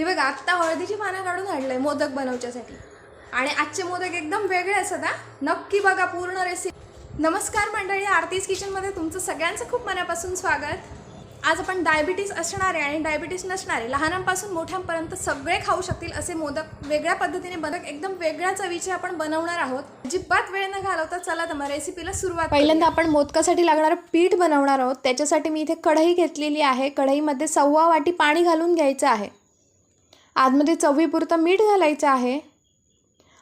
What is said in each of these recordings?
हे बघा आत्ता हळदीची पानं काढून आणलंय मोदक बनवच्यासाठी. आणि आजचे मोदक एकदम वेगळे असत हा. नक्की बघा पूर्ण रेसिपी नमस्कार मंडळी आरतीज किचनमध्ये तुमचं सगळ्यांचं खूप मनापासून स्वागत. आज आपण डायबिटीस असणारे आणि डायबिटीस नसणारे लहानांपासून मोठ्यांपर्यंत सगळे खाऊ शकतील असे मोदक वेगळ्या पद्धतीने मोदक एकदम वेगळ्या चवीचे आपण बनवणार आहोत. अजिबात वेळ न घालवता चला तर मग रेसिपीला सुरुवात पहिल्यांदा आपण मोदकासाठी लागणारं पीठ बनवणार आहोत. त्याच्यासाठी मी इथे कढई घेतलेली आहे. कढईमध्ये सव्वा वाटी पाणी घालून घ्यायचं आहे. आतमध्ये चवीपुरतं मीठ घालायचं आहे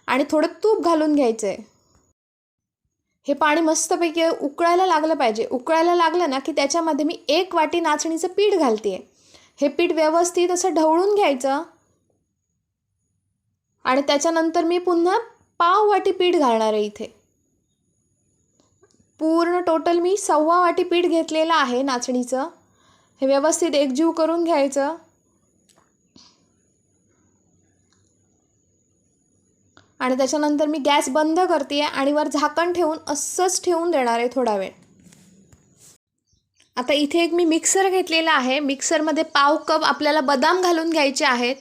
आणि थोडं तूप घालून घ्यायचं आहे हे पाणी मस्तपैकी उकळायला लागलं पाहिजे. उकळायला लागलं ना की त्याच्यामध्ये मी एक वाटी नाचणीचं पीठ घालते हे पीठ व्यवस्थित असं ढवळून घ्यायचं. आणि त्याच्यानंतर मी पुन्हा पाव वाटी पीठ घालणार आहे इथे. पूर्ण टोटल मी सव्वा वाटी पीठ घेतलेलं आहे नाचणीचं. हे व्यवस्थित एकजीव करून घ्यायचं. आणि त्याच्यानंतर मी गॅस बंद करते आणि वर झाकण ठेवून असंच ठेवून देणार आहे थोडा वेळ. आता इथे एक मी मिक्सर घेतलेला आहे. मिक्सरमध्ये पाव कप आपल्याला बदाम घालून घ्यायचे आहेत.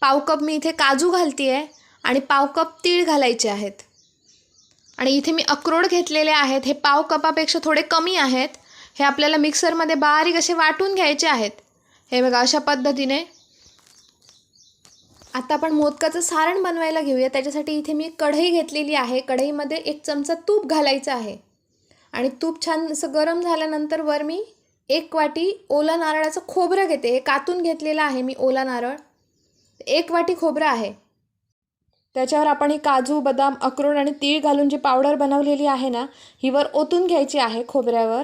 पाव कप मी इथे काजू घालते आहे आणि पाव कप तीळ घालायचे आहेत. आणि इथे मी अक्रोड घेतलेले आहेत. हे पाव कपापेक्षा थोडे कमी आहेत. हे आपल्याला मिक्सरमध्ये बारीक असे वाटून घ्यायचे आहेत. हे बघा अशा पद्धतीने आता आपण मोदकाचं सारण बनवायला घेऊया. त्याच्यासाठी इथे मी कढई घेतलेली आहे. कढईमध्ये एक चमचा तूप घालायचं आहे. आणि तूप छान असं गरम झाल्यानंतर वर मी एक वाटी ओला नारळाचं खोबरं घेते. हे कातून घेतलेलं आहे मी ओला नारळ. एक वाटी खोबरं आहे. त्याच्यावर आपण ही काजू बदाम अक्रोड आणि तीळ घालून जी पावडर बनवलेली आहे ना ही वर ओतून घ्यायची आहे खोबऱ्यावर.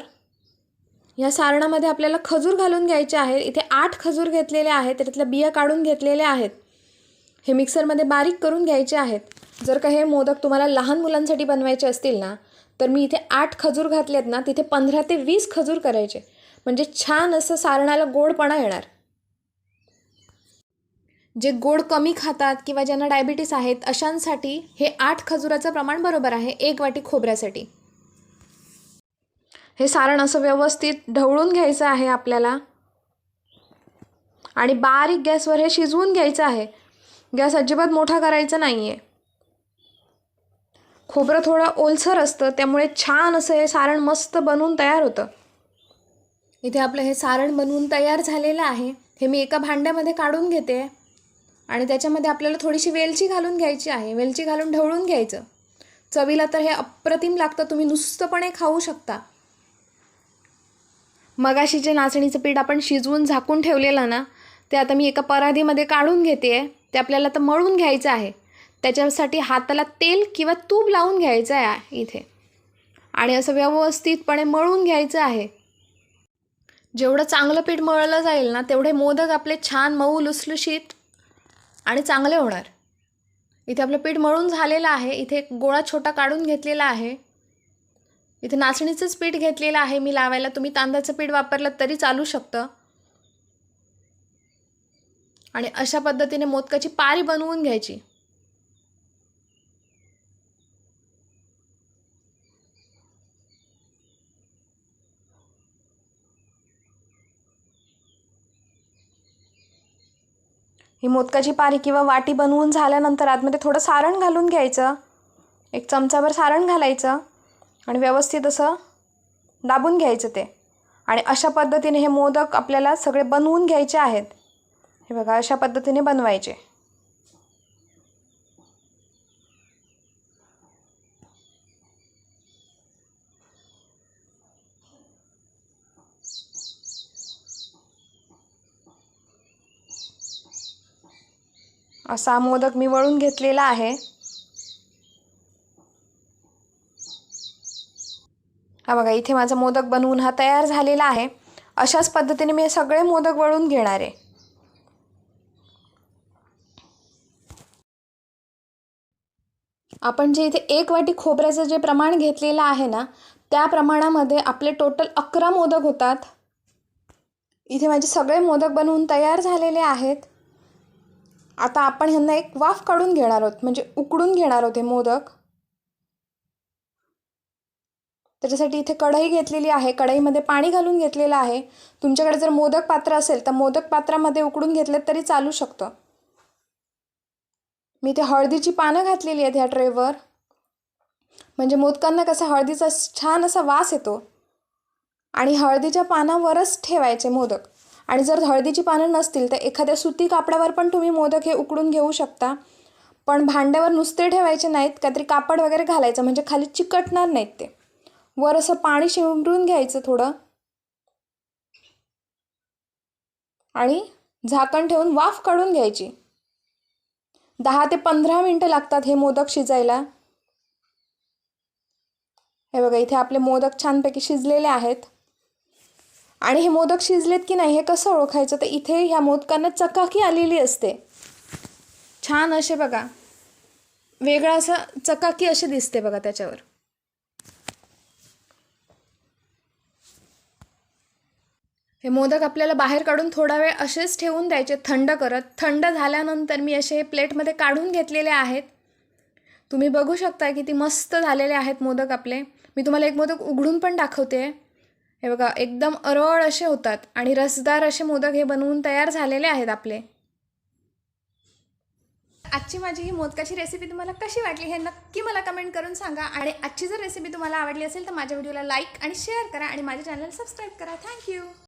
या सारणामध्ये आपल्याला खजूर घालून घ्यायचे आहे. इथे आठ खजूर घेतलेले आहेत. त्याच्यातल्या बिया काढून घेतलेल्या आहेत. हे मिक्सरमध्ये बारीक करून घ्यायचे आहेत. जर का हे मोदक तुम्हाला लहान मुलांसाठी बनवायचे असतील ना तर मी इथे आठ खजूर घातलेत ना तिथे पंधरा ते वीस खजूर करायचे. म्हणजे छान असं सारणाला गोडपणा येणार. जे गोड कमी खातात किंवा ज्यांना डायबिटीस आहेत अशांसाठी हे आठ खजुराचं प्रमाण बरोबर आहे एक वाटी खोबऱ्यासाठी. हे सारण असं व्यवस्थित ढवळून घ्यायचं आहे आपल्याला. आणि बारीक गॅसवर हे शिजवून घ्यायचं आहे. गॅस अजिबात मोठा करायचा नाही आहे खोबरं थोडं ओलसर असतं त्यामुळे छान असं हे सारण मस्त बनवून तयार होतं. इथे आपलं हे सारण बनवून तयार झालेलं आहे. हे मी एका भांड्यामध्ये काढून घेते. आणि त्याच्यामध्ये आपल्याला थोडीशी वेलची घालून घ्यायची आहे. वेलची घालून ढवळून घ्यायचं. चवीला तर हे अप्रतिम लागतं. तुम्ही नुसतंपणे खाऊ शकता. मगाशी जे नाचणीचं पीठ आपण शिजवून झाकून ठेवलेलं ना ते आता मी एका पराधीमध्ये काढून घेते आहे ते आपल्याला तर मळून घ्यायचं आहे. त्याच्यासाठी हाताला तेल किंवा तूप लावून घ्यायचं आहे इथे. आणि असं व्यवस्थितपणे मळून घ्यायचं आहे. जेवढं चांगलं पीठ मळलं जाईल ना तेवढे मोदक आपले छान मऊ लुसलुशीत आणि चांगले होणार. इथे आपलं पीठ मळून झालेलं आहे. इथे एक गोळा छोटा काढून घेतलेला आहे. इथे नाचणीचंच पीठ घेतलेलं आहे मी लावायला. तुम्ही तांदळाचं पीठ वापरलं तरी चालू शकतं. आणि अशा पद्धतीने मोदकाची पारी बनवून घ्यायची. ही मोदकाची पारी किंवा वाटी बनवून झाल्यानंतर आतमध्ये थोडं सारण घालून घ्यायचं. एक चमचाभर सारण घालायचं आणि व्यवस्थित असं दाबून घ्यायचं ते. आणि अशा पद्धतीने हे मोदक आपल्याला सगळे बनवून घ्यायचे आहेत. हे बघा अशा पद्धतीने बनवायचे. असा मोदक मी वळून घेतलेला आहे. हा बघा इथे माझा मोदक बनवून हा तयार झालेला आहे. अशाच पद्धतीने मी सगळे मोदक वळून घेणार आहे. आपण जे इथे एक वाटी खोबऱ्याचं जे प्रमाण घेतलेलं आहे ना त्या प्रमाणामध्ये आपले टोटल अकरा मोदक होतात. इथे माझे सगळे मोदक बनवून तयार झालेले आहेत. आता आपण ह्यांना एक वाफ काढून घेणार आहोत म्हणजे उकडून घेणार आहोत हे मोदक. त्याच्यासाठी इथे कढई घेतलेली आहे कढईमध्ये पाणी घालून घेतलेलं आहे. तुमच्याकडे जर मोदक पात्र असेल तर मोदक पात्रामध्ये उकडून घेतलं तरी चालू शकतं. मी ते हळदीची पानं घातलेली आहेत ह्या ट्रेवर म्हणजे मोदकांना कसा हळदीचा छान असा वास येतो. आणि हळदीच्या पानावरच ठेवायचे मोदक. आणि जर हळदीची पानं नसतील तर एखाद्या सुती कापडावर पण तुम्ही मोदक हे उकडून घेऊ शकता. पण भांड्यावर नुसते ठेवायचे नाहीत काहीतरी कापड वगैरे घालायचं म्हणजे खाली चिकटणार नाहीत ते. वर असं पाणी शिंपडून घ्यायचं थोडं. आणि झाकण ठेवून वाफ काढून घ्यायची. दहा ते पंधरा मिनटं लागतात हे मोदक शिजायला. हे बघा इथे आपले मोदक छानपैकी शिजलेले आहेत. आणि हे मोदक शिजलेत की नाही हे कसं ओळखायचं? तर इथे ह्या मोदकांना चकाकी आलेली असते. छान असे बघा. वेगळा असं चकाकी अशी दिसते बघा त्याच्यावर. हे मोदक आपल्याला बाहेर काढून थोडा वेळ असेच ठेवून द्यायचे थंड करत. थंड झाल्यानंतर मी असे हे प्लेटमध्ये काढून घेतलेले आहेत. तुम्ही बघू शकता किती मस्त झालेले आहेत मोदक आपले. मी तुम्हाला एक मोदक उघडून पण दाखवते. हे बघा एकदम अरळ असे होतात आणि रसदार असे मोदक हे बनवून तयार झालेले आहेत आपले. आजची माझी ही मोदकाची रेसिपी तुम्हाला कशी वाटली हे नक्की मला कमेंट करून सांगा. आणि आजची जर रेसिपी तुम्हाला आवडली असेल तर माझ्या व्हिडिओला लाईक आणि शेअर करा आणि माझ्या चॅनलला सबस्क्राईब करा. थँक्यू